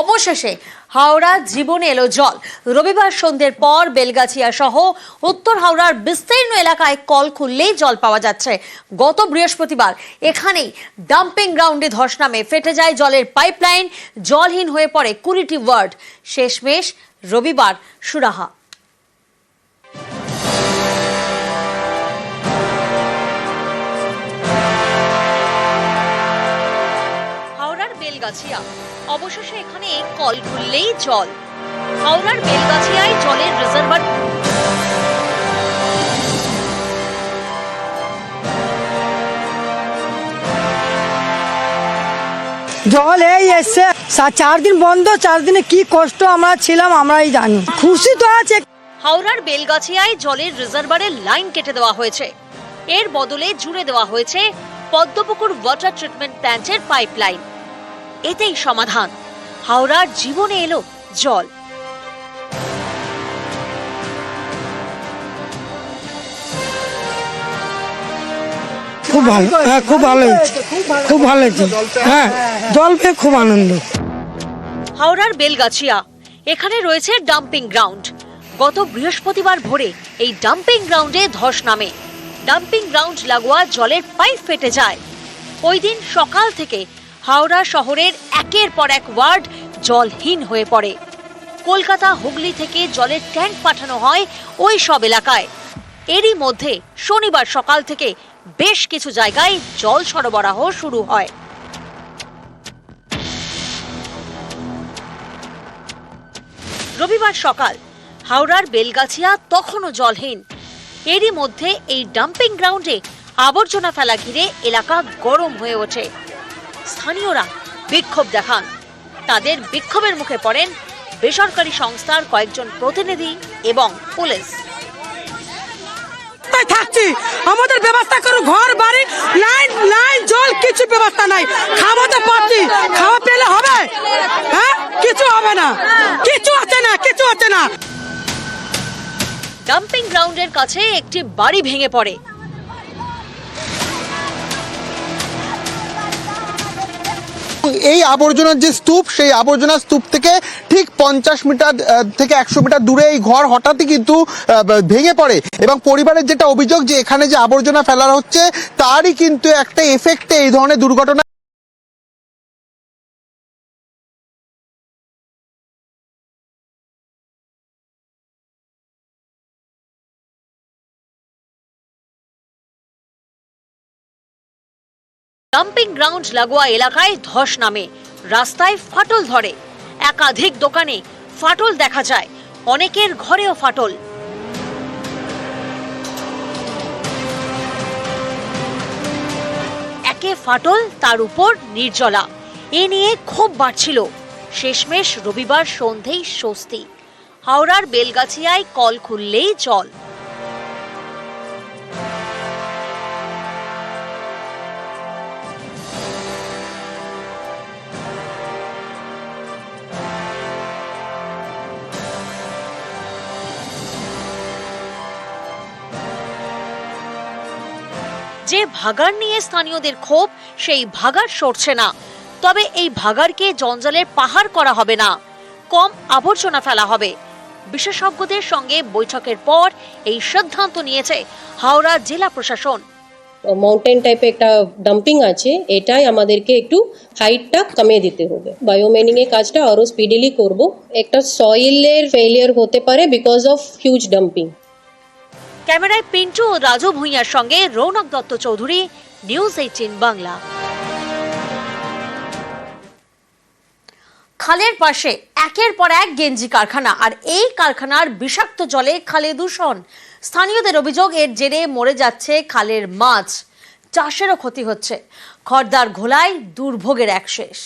অবশেষে হাওড়া জীবনে এলো জল। রবিবার সন্ধ্যের পর বেলগাছিয়া সহ উত্তর হাওড়ার বিস্তীর্ণ এলাকায় কল খুললেই জল পাওয়া যাচ্ছে। গত বৃহস্পতিবার এখানেই ডাম্পিং গ্রাউন্ডে ধস নামে ফেটে যায় জলের পাইপলাইন। জলহীন হয়ে পড়ে কুড়িটি ওয়ার্ড। শেষমেশ রবিবার সুরাহা। বেলগাছিয়া অবশেষে এখানে কল খুললেই জল। হাওড়ার বেলগাছিয়ায় জলের রিজার্ভার জল এই এসছে। চার দিন বন্ধ চার দিনে কি কষ্ট আমরা ছিলাম আমরাই জানি। খুশি তো আছে। হাওড়ার বেলগাছিয়ায় জলের রিজার্ভারের লাইন কেটে দেওয়া হয়েছে। এর বদলে জুড়ে দেওয়া হয়েছে পদ্মপুকুর ওয়াটার ট্রিটমেন্ট প্ল্যান্টের পাইপলাইন এতেই সমাধান। হাওড়ার জীবনে এলো জল। খুব ভালো। হ্যাঁ খুব ভালো হয়েছে। খুব ভালো হয়েছে। হ্যাঁ জল পেয়ে খুব আনন্দ। হাওড়ার বেলগাছিয়া। এখানে রয়েছে ডাম্পিং গ্রাউন্ড। গত বৃহস্পতিবার ভোরে এই ডাম্পিং গ্রাউন্ডে ধস নামে। ডাম্পিং গ্রাউন্ড লাগোয়া জলের পাইপ ফেটে যায়। ওই দিন সকাল থেকে হাওড়া শহরের একের পর এক ওয়ার্ড জলহীন হয়ে পড়ে। কলকাতা, হুগলি থেকে জলের ট্যাঙ্ক পাঠানো হয় ওই সব এলাকায়। এরই মধ্যে শনিবার সকাল থেকে বেশ কিছু জায়গায় জল সরবরাহ শুরু হয়। রবিবার সকাল হাওড়ার বেলগাছিয়া তখনও জলহীন। এরই মধ্যে এই ডাম্পিং গ্রাউন্ডে আবর্জনা ফেলা ঘিরে এলাকা গরম হয়ে ওঠে। স্থানীয়রা বিক্ষোভ দেখান। তাদের বিক্ষোভের মুখে পড়েন বেসরকারি সংস্থার কয়েকজন প্রতিনিধি এবং পুলিশ। থাকছি? আমাদের ব্যবস্থা ঘর বাড়ি লাইন লাইন জল কিছু ব্যবস্থা নাই। খাওয়া তো পাচ্ছি খাওয়া পেলে হবে। হ্যাঁ? কিছু হবে না। কিছু আছে না কিছু আছে না। ডাম্পিং গ্রাউন্ডের কাছে একটি বাড়ি ভেঙে পড়ে। এই আবর্জনার যে স্তূপ, সেই আবর্জনার স্তূপ থেকে ঠিক পঞ্চাশ মিটার থেকে একশো মিটার দূরে এই ঘর হঠাৎই কিন্তু ভেঙে পড়ে। এবং পরিবারের যেটা অভিযোগ যে এখানে যে আবর্জনা ফেলা হচ্ছে, তারই কিন্তু একটা এফেক্টে এই ধরনের দুর্ঘটনা ডাম্পিং গ্রাউন্ড লাগোয়া এলাকায় ধস নামে। রাস্তায় ফাটল ধরে। একাধিক দোকানে ফাটল দেখা যায়। অনেকের ঘরেও ফাটল। একে ফাটল, তার উপর নির্জলা। এ নিয়ে ক্ষোভ বাড়ছিল। শেষমেশ রবিবার সন্ধেই স্বস্তি। হাওড়ার বেলগাছিয়ায় কল খুললেই জল যে ভাগার নিয়ে স্থানীয়দের ক্ষোভ, সেই ভাগার সরছে না। তবে এই ভাগারকে জঞ্জালের পাহাড় করা হবে না। কম আবর্জনা ফেলা হবে। বিশেষজ্ঞদের সঙ্গে বৈঠকের পর এই সিদ্ধান্ত নিয়েছে হাওড়া জেলা প্রশাসন। মাউন্টেন টাইপে একটা ডাম্পিং আছে। এটাই আমাদেরকে একটু হাইটটা কমিয়ে দিতে হবে। বায়োমেনিং এর কাজটা আরও স্পিডিলি করব। একটা সয়েলের ফেলিয়ার হতে পারে বিকজ অফ হিউজ ডাম্পিং ক্যামেরায় পিন্টু ও রাজু ভূঁইয়ার সঙ্গে রৌনক দত্ত চৌধুরী, নিউজ এইটিন বাংলা। খালের পাশে একের পর এক গেঞ্জি কারখানা, আর এই কারখানার বিষাক্ত জলে খালে দূষণ। স্থানীয়দের অভিযোগ, এর জেরে মরে যাচ্ছে খালের মাছ। চাষেরও ক্ষতি হচ্ছে। খড়দার ঘোলায় দুর্ভোগের এক শেষ।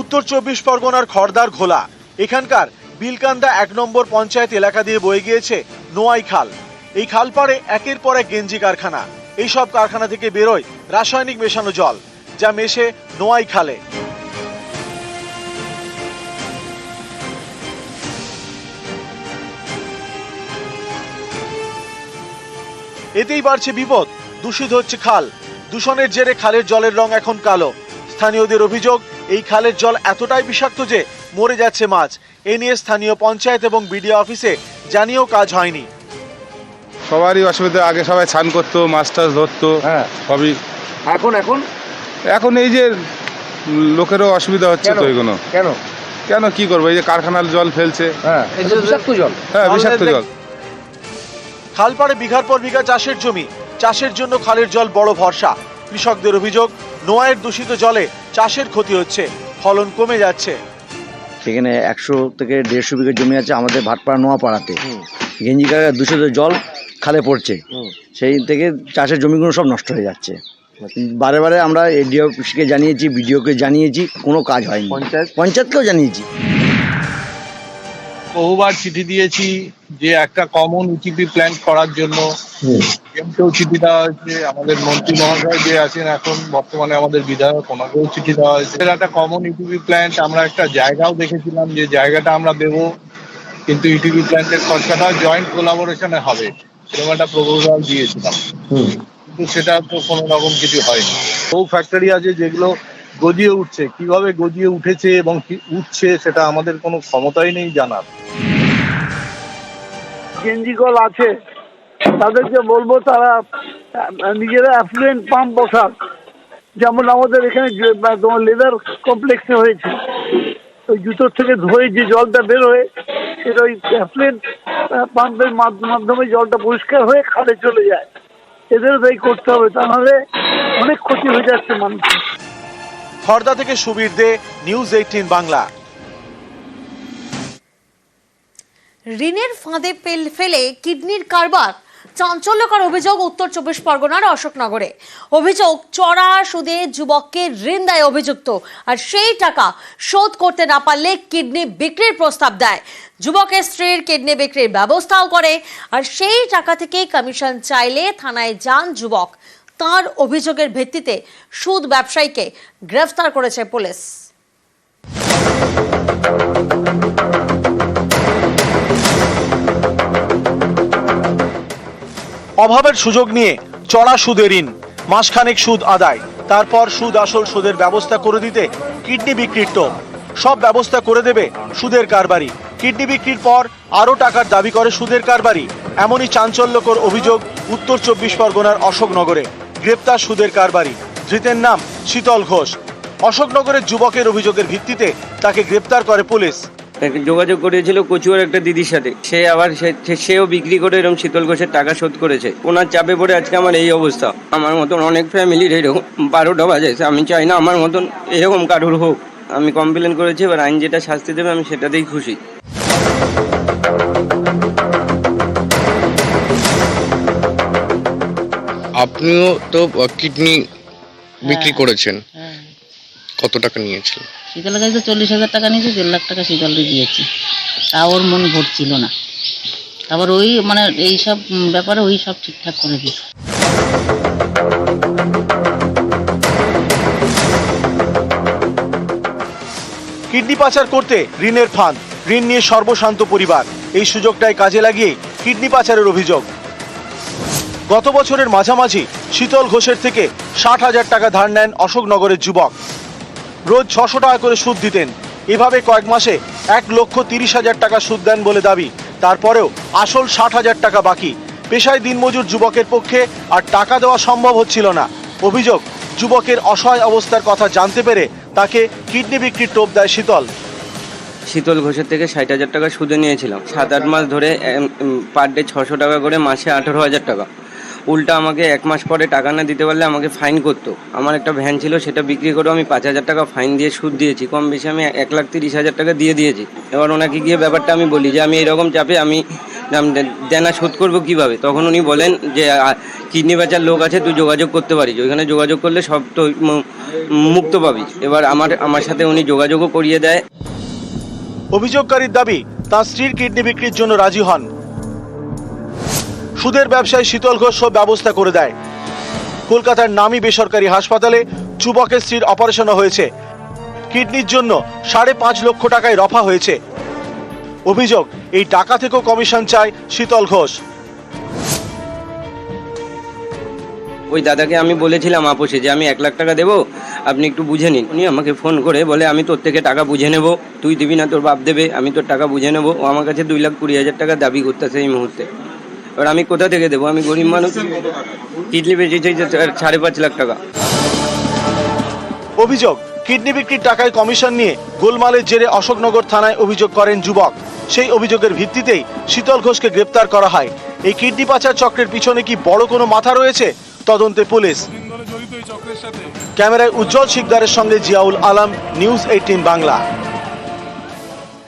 উত্তর চব্বিশ পরগনার খড়দার ঘোলা। এখানকার বিলকান্দা এক নম্বর পঞ্চায়েত এলাকা দিয়ে বয়ে গিয়েছে নোয়াই খাল। এই খাল পাড়ে একের পর এক গেঞ্জি কারখানা। এই সব কারখানা থেকে বেরোয় রাসায়নিক মেশানো জল, যা মেশে নোয়াই খালে। এতেই বাড়ছে বিপদ। দূষিত হচ্ছে খাল। দূষণের জেরে খালের জলের রং এখন কালো। স্থানীয়দের অভিযোগ এই খালের জল এতটাই বিষাক্ত যে মরে যাচ্ছে মাছ। এ নিয়ে স্থানীয় পঞ্চায়েত এবং বিডিও অফিসে জানিয়েও কাজ হয়নি। সবারই অসুবিধা আগে সবাই স্নান করতো মাছ টাছ ধরতো হ্যাঁ। সবই। এখন এখন? এখন এই যে লোকেরও অসুবিধা হচ্ছে কেন? তো এগুলো। কেন? কেন কি করব? এই যে কারখানার জল ফেলছে। হ্যাঁ। বিষাক্ত জল। হ্যাঁ বিষাক্ত জল। খাল পাড়ে বিঘার পর বিঘা চাষের জমি। চাষের জন্য খালের জল বড় ভরসা। কৃষকদের অভিযোগ নোয়ায়ের দূষিত জলে চাষের ক্ষতি হচ্ছে ফলন কমে যাচ্ছে। সেখানে একশো থেকে দেড়শো বিঘা জমি আছে আমাদের ভাটপাড়া নোয়াপাড়াতে। গেঞ্জিকার দূষিত জল খালে পড়ছে। সেই থেকে চাষের জমিগুলো সব নষ্ট হয়ে যাচ্ছে। বারে বারে আমরা এডিও অফিসকে জানিয়েছি বিডিওকে জানিয়েছি কোনো কাজ হয়নি। পঞ্চায়েত? পঞ্চায়েতকেও জানিয়েছি। বহুবার চিঠি দিয়েছি যে একটা কমন ইউটিপি প্ল্যান করার জন্য। এমকেও চিঠি দেওয়া হয়েছে। আমাদের মন্ত্রী মহাশয় যে আছেন এখন বর্তমানে আমাদের বিধায়ক ওনাকেও চিঠি দেওয়া হয়েছে। একটা কমন ইউটিপি প্ল্যান্ট আমরা একটা জায়গাও দেখেছিলাম যে জায়গাটা আমরা দেবো কিন্তু ইউটিপি প্ল্যান্টের খরচাটা জয়েন্ট কোলাবোরেশনে হবে এরকম একটা প্রপোজাল দিয়েছিলাম। কিন্তু সেটা তো কোনো রকম কিছু হয়নি। বহু ফ্যাক্টরি আছে যেগুলো গজিয়ে উঠছে, কীভাবে গজিয়ে উঠেছে এবং উঠছে সেটা আমাদের কোনো ক্ষমতাই নেই জানার। গেঞ্জিকল আছে, তাদেরকে বলব তারা নিজেরা অ্যাফ্লুয়েন্ট পাম্প বসাক, যেমন আমাদের এখানে তোমার লেদার কমপ্লেক্সে হয়েছে। ওই জুতোর থেকে ধুয়ে যে জলটা বের হয়ে, সেটা ওই অ্যাফ্লুয়েন্ট পাম্পের মাধ্যমে জলটা পরিষ্কার হয়ে খালে চলে যায়। এদেরও তাই করতে হবে তা নাহলে অনেক ক্ষতি হয়ে যাচ্ছে মানুষের। খর্দা থেকে সুবীর দে নিউজ এইটিন বাংলা। ঋণের ফাঁদে ফেলে কিডনির কারবার। চাঞ্চল্যকর অভিযোগ উত্তর চব্বিশ পরগনার অশোকনগরে। অভিযোগ, চড়া সুদে যুবককে ঋণ দেয় অভিযুক্ত। আর সেই টাকা শোধ করতে না পারলে কিডনি বিক্রির প্রস্তাব দেয়। যুবকের স্ত্রীর কিডনি বিক্রির ব্যবস্থাও করে। আর সেই টাকা থেকে কমিশন চাইলে থানায় যান যুবক। তার অভিযোগের ভিত্তিতে সুদ ব্যবসায়ীকে গ্রেফতার করেছে পুলিশ। অভাবের সুযোগ নিয়ে চড়া সুদে ঋণ, মাসখানেক সুদ আদায়, তারপর সুদ আসল সুদের ব্যবস্থা করে দিতে কিডনি বিক্রির টোপ। সব ব্যবস্থা করে দেবে সুদের কারবারি। কিডনি বিক্রির পর আরও টাকার দাবি করে সুদের কারবারি। এমনই চাঞ্চল্যকর অভিযোগ উত্তর চব্বিশ পরগনার অশোকনগরে। গ্রেপ্তার সুদের কারবারি। ধৃতের নাম শীতল ঘোষ। অশোকনগরের যুবকের অভিযোগের ভিত্তিতে তাকে গ্রেপ্তার করে পুলিশ। যোগাযোগ করেছিল কচুয়ার একটা দিদির সাথে। সে আবার সেও বিক্রি করে এরকম শীতল ঘোষের টাকা শোধ করেছে। ওনার চাপে পড়ে আজকে আমার এই অবস্থা। আমার মতন অনেক ফ্যামিলির এরকম বারোটা বাজে। আমি চাই না আমার মতন এরকম কারোর হোক। আমি কমপ্লেন করেছি, এবার আইন যেটা শাস্তি দেবে, আমি সেটাতেই খুশি। আপনিও তো কিডনি বিক্রি করেছেন। কত টাকা নিয়েছিলেন শীতলের কাছে চল্লিশ হাজার টাকা নিয়েছি দেড় লাখ টাকা শীতলকে দিয়েছি। তা ওর মন ভরছিল না। তারপর ওই মানে এই সব ব্যাপারে ওই সব ঠিকঠাক করে দিয়েছে। কিডনি পাচার করতে ঋণের ফাঁদ ঋণ নিয়ে সর্বশান্ত পরিবার। এই সুযোগটাই কাজে লাগিয়ে কিডনি পাচারের অভিযোগ। গত বছরের মাঝামাঝি শীতল ঘোষের থেকে ষাট হাজার টাকা ধার নেন অশোকনগরের যুবক। রোজ ছশো টাকা করে সুদ দিতেন। এভাবে কয়েক মাসে এক লক্ষ তিরিশ হাজার টাকা সুদ দেন বলে দাবি। তারপরেও আসল ষাট হাজার টাকা বাকি। পেশায় দিনমজুর যুবকের পক্ষে আর টাকা দেওয়া সম্ভব হচ্ছিল না। অভিযোগ, যুবকের অসহায় অবস্থার কথা জানতে পেরে তাকে কিডনি বিক্রির টোপ দেয় শীতল। শীতল ঘোষের থেকে ষাট হাজার টাকা সুদে নিয়েছিলাম। সাত আট মাস ধরে পার ডে ছশো টাকা করে মাসে আঠেরো হাজার টাকা। উল্টা আমাকে এক মাস পরে টাকা না দিতে পারলে আমাকে ফাইন করতো। আমার একটা ভ্যান ছিল, সেটা বিক্রি করে আমি পাঁচ হাজার টাকা ফাইন দিয়ে সুদ দিয়েছি। কম বেশি আমি এক লাখ তিরিশ হাজার টাকা দিয়ে দিয়েছি। এবার ওনাকে গিয়ে ব্যাপারটা আমি বলি যে, আমি এরকম চাপে আমি দেনা শোধ করব কীভাবে? তখন উনি বলেন যে কিডনি বেচার লোক আছে, তুই যোগাযোগ করতে পারিস। ওইখানে যোগাযোগ করলে সব তো মুক্ত পাবি। এবার আমার আমার সাথে উনি যোগাযোগও করিয়ে দেয়। অভিযোগকারীর দাবি, তার স্ত্রীর কিডনি বিক্রির জন্য রাজি হন। সুদের ব্যবসায় শীতল ঘোষ সব ব্যবস্থা করে দেয়। কলকাতার নামী বেসরকারি হাসপাতালে যুবকের স্ত্রীর অপারেশনও হয়েছে। কিডনির জন্য সাড়ে পাঁচ লক্ষ টাকায় রফা হয়েছে। অভিযোগ, এই টাকা থেকেও কমিশন চায় শীতল ঘোষ। ওই দাদাকে আমি বলেছিলাম আপোষে যে আমি এক লাখ টাকা দেবো, আপনি একটু বুঝে নিন। উনি আমাকে ফোন করে বলে, আমি তোর থেকে টাকা বুঝে নেব, তুই দিবি না তোর বাপ দেবে, আমি তোর টাকা বুঝে নেব। ও আমার কাছে দুই লাখ কুড়ি হাজার টাকা দাবি করতেছে এই মুহূর্তে। এবার আমি কোথা থেকে দেবো? আমি গরিব মানুষ। কিডনি বেঁচেছে সাড়ে পাঁচ লাখ টাকা। অভিযোগ, কিডনি বিক্রির টাকায় কমিশন নিয়ে গোলমালের জেরে অশোকনগর থানায় অভিযোগ করেন যুবক। সেই অভিযোগের ভিত্তিতেই শীতল ঘোষকে গ্রেপ্তার করা হয়। এই কিডনি পাচার চক্রের পিছনে কি বড় কোনো মাথা রয়েছে? তদন্তে পুলিশ। ক্যামেরায় উজ্জ্বল শিকদারের সঙ্গে জিয়াউল আলম, নিউজ এইটিন বাংলা।